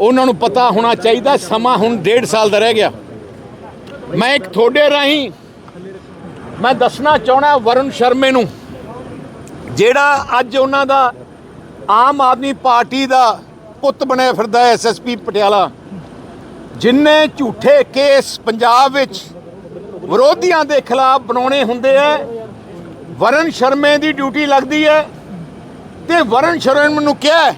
ਉਹਨਾਂ ਨੂੰ ਪਤਾ ਹੋਣਾ ਚਾਹੀਦਾ, ਸਮਾਂ ਹੁਣ ਡੇਢ ਸਾਲ ਦਾ ਰਹਿ ਗਿਆ। ਮੈਂ ਇੱਕ ਤੁਹਾਡੇ ਰਾਹੀਂ ਮੈਂ ਦੱਸਣਾ ਚਾਹਣਾ ਵਰੁਣ ਸ਼ਰਮੇ ਨੂੰ, ਜਿਹੜਾ ਅੱਜ ਉਹਨਾਂ ਦਾ ਆਮ ਆਦਮੀ ਪਾਰਟੀ ਦਾ ਪੁੱਤ ਬਣਿਆ ਫਿਰਦਾ ਹੈ ਐਸਐਸਪੀ ਪਟਿਆਲਾ, ਜਿੰਨੇ ਝੂਠੇ ਕੇਸ ਪੰਜਾਬ ਵਿੱਚ ਵਿਰੋਧੀਆਂ ਦੇ ਖਿਲਾਫ ਬਣਾਉਣੇ ਹੁੰਦੇ ਆ ਵਰਨ ਸ਼ਰਮੇ ਦੀ ਡਿਊਟੀ ਲੱਗਦੀ ਹੈ ਤੇ ਵਰਨ ਸ਼ਰਮੇ ਨੂੰ ਕਿਹਾ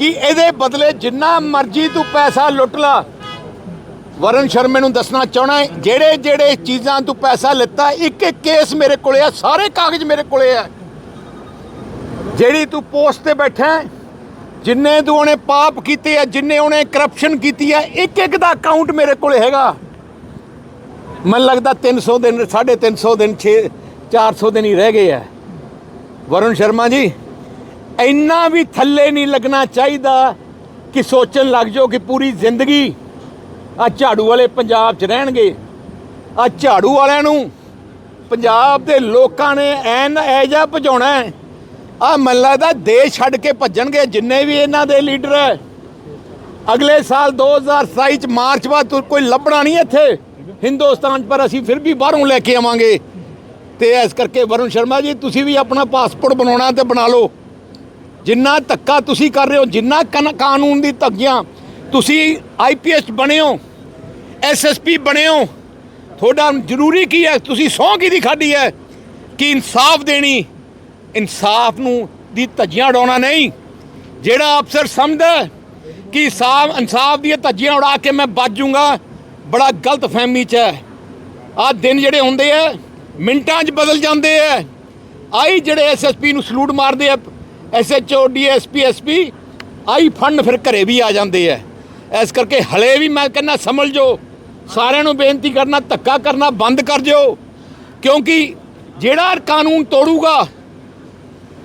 ਕਿ ਇਹਦੇ ਬਦਲੇ ਜਿੰਨਾ ਮਰਜ਼ੀ ਤੂੰ ਪੈਸਾ ਲੁੱਟ ਲਾ। ਵਰਨ ਸ਼ਰਮੇ ਨੂੰ ਦੱਸਣਾ ਚਾਹਣਾ ਜਿਹੜੇ ਜਿਹੜੇ ਚੀਜ਼ਾਂ ਤੂੰ ਪੈਸਾ ਲਿੱਤਾ, ਇੱਕ ਇੱਕ ਕੇਸ ਮੇਰੇ ਕੋਲੇ ਆ, ਸਾਰੇ ਕਾਗਜ਼ ਮੇਰੇ ਕੋਲੇ ਆ। ਜਿਹੜੀ ਤੂੰ ਪੋਸਟ ਤੇ ਬੈਠਾ ਜਿੰਨੇ ਤੂੰ ਉਹਨੇ ਪਾਪ ਕੀਤੇ ਆ, ਜਿੰਨੇ ਉਹਨੇ ਕਰਪਸ਼ਨ ਕੀਤੀ ਆ, ਇੱਕ ਇੱਕ ਦਾ ਅਕਾਊਂਟ ਮੇਰੇ ਕੋਲੇ ਹੈਗਾ। ਮੈਨੂੰ ਲੱਗਦਾ 300 ਦਿਨ 350 ਦਿਨ 6 400 ਦਿਨ ਹੀ ਰਹਿ ਗਏ ਆ। ਵਰੁਣ ਸ਼ਰਮਾ ਜੀ ਇੰਨਾ ਵੀ ਥੱਲੇ ਨਹੀਂ ਲੱਗਣਾ ਚਾਹੀਦਾ ਕਿ ਸੋਚਣ ਲੱਗ ਜਾਓ ਕਿ ਪੂਰੀ ਜ਼ਿੰਦਗੀ ਆ ਝਾੜੂ ਵਾਲੇ ਪੰਜਾਬ 'ਚ ਰਹਿਣਗੇ। ਆ ਝਾੜੂ ਵਾਲਿਆਂ ਨੂੰ ਪੰਜਾਬ ਦੇ ਲੋਕਾਂ ਨੇ ਐਨ ਐਜਾ ਭਜਾਉਣਾ ਹੈ। ਆ ਮੈਨੂੰ ਲੱਗਦਾ ਦੇਸ਼ ਛੱਡ ਕੇ ਭੱਜਣਗੇ ਜਿੰਨੇ ਵੀ ਇਹਨਾਂ ਦੇ ਲੀਡਰ। ਹੈ ਅਗਲੇ ਸਾਲ 2027 ਚ ਮਾਰਚ ਬਾਅਦ ਕੋਈ ਲੱਭਣਾ ਨਹੀਂ ਇੱਥੇ। ਹਿੰਦੁਸਤਾਨ 'ਚ, ਪਰ ਅਸੀਂ ਫਿਰ ਵੀ ਬਾਹਰੋਂ ਲੈ ਕੇ ਆਵਾਂਗੇ। ਤੇ ਇਸ ਕਰਕੇ ਵਰੁਣ ਸ਼ਰਮਾ ਜੀ, ਤੁਸੀਂ ਵੀ ਆਪਣਾ ਪਾਸਪੋਰਟ ਬਣਾਉਣਾ ਤੇ ਬਣਾ ਲਓ। ਜਿੰਨਾ ਧੱਕਾ ਤੁਸੀਂ ਕਰ ਰਹੇ ਹੋ, ਜਿੰਨਾ ਕਨ- ਕਾਨੂੰਨ ਦੀ ਧੱਗੀਆਂ ਤੁਸੀਂ ਆਈਪੀਐਸ ਬਣੇ ਹੋ ਐਸਐਸਪੀ ਬਣੇ ਹੋ, ਤੁਹਾਡਾ ਜ਼ਰੂਰੀ ਕੀ ਹੈ? ਤੁਸੀਂ ਸਹੁੰ ਕਿਹਦੀ ਖਾਦੀ ਹੈ? ਕਿ ਇਨਸਾਫ ਦੇਣੀ? ਇਨਸਾਫ ਨੂੰ ਦੀ ਧੱਜੀਆਂ ਉਡਾਉਣਾ ਨਹੀਂ। ਜਿਹੜਾ ਅਫਸਰ ਸਮਝਦਾ ਕਿ ਸਾਫ਼ ਇਨਸਾਫ ਦੀਆਂ ਧੱਜੀਆਂ ਉਡਾ ਕੇ ਮੈਂ ਬਚ ਜਾਊਂਗਾ ਬੜਾ ਗਲਤ ਫਹਿਮੀ ਚ ਹੈ। ਆਹ ਦਿਨ ਜਿਹੜੇ ਹੁੰਦੇ ਆ, ਮਿੰਟਾਂ 'ਚ ਬਦਲ ਜਾਂਦੇ ਆ। ਆਈ ਜਿਹੜੇ ਐਸਐਸਪੀ ਨੂੰ ਸਲੂਟ ਮਾਰਦੇ ਆ ਐਸਐਚਓ ਡੀਐਸਪੀ ਐਸਪੀ ਆਈ ਫੰਡ ਫਿਰ ਘਰੇ ਵੀ ਆ ਜਾਂਦੇ ਆ। ਇਸ ਕਰਕੇ ਹਲੇ ਵੀ ਮੈਂ ਕਹਿੰਦਾ ਸਮਝ ਜੋ। ਸਾਰਿਆਂ ਨੂੰ ਬੇਨਤੀ ਕਰਨਾ, ਧੱਕਾ ਕਰਨਾ, ਬੰਦ ਕਰ ਦਿਓ ਕਿਉਂਕਿ ਜਿਹੜਾ ਕਾਨੂੰਨ ਤੋੜੂਗਾ,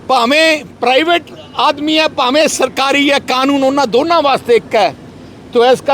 ਭਾਵੇਂ ਪ੍ਰਾਈਵੇਟ ਆਦਮੀ ਹੈ ਭਾਵੇਂ ਸਰਕਾਰੀ ਹੈ ਕਾਨੂੰਨ ਉਹਨਾਂ ਦੋਨਾਂ ਵਾਸਤੇ ਇੱਕ ਹੈ। ਤੋ ਇਸ ਕਰ